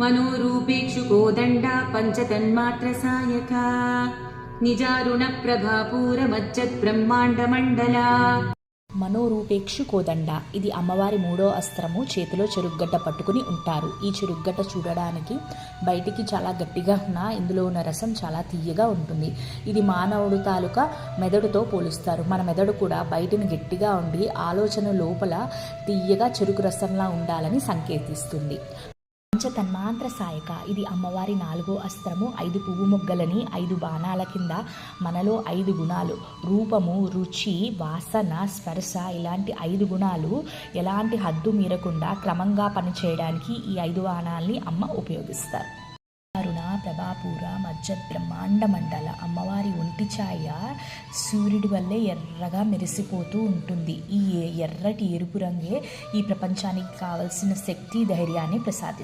मनोरूपेक्षु कोदण्डा पञ्चतन्मात्रसायका निजारुणप्रभापूरमज्जद्ब्रह्माण्डमण्डला మనోరూపేక్షు కోదండ ఇది అమ్మవారి మూడో అస్త్రము చేతిలో చెరుగ్గడ్డ పట్టుకుని ఉంటారు ఈ చెరుగ్గడ్డ చూడడానికి బయటికి చాలా గట్టిగా ఉన్న ఇందులో ఉన్న రసం చాలా తీయగా ఉంటుంది ఇది మానవుడు తాలూకా మెదడుతో పోలుస్తారు మన మెదడు కూడా బయటిని గట్టిగా ఉండి ఆలోచన లోపల తీయగా చెరుకు రసంలా ఉండాలని సంకేతిస్తుంది పంచతన్మాంత్ర సాయక. ఇది అమ్మవారి నాలుగో అస్త్రము ఐదు పువ్వు మొగ్గలని ఐదు బాణాల కింద మనలో ఐదు గుణాలు. రూపము రుచి వాసన స్పర్శ ఇలాంటి ఐదు గుణాలు ఎలాంటి హద్దు మీరకుండా క్రమంగా పనిచేయడానికి ఈ ఐదు బాణాలని అమ్మ ఉపయోగిస్తారు. అరుణ ప్రభాపూర మధ్య బ్రహ్మాండ మండల. అమ్మవారి ఒంటి ఛాయ సూర్యుడి వల్లే ఎర్రగా మెరిసిపోతూ ఉంటుంది. ఈ ఎర్రటి ఎరుపు రంగే ఈ ప్రపంచానికి కావలసిన శక్తి ధైర్యాన్ని ప్రసాదిస్తుంది.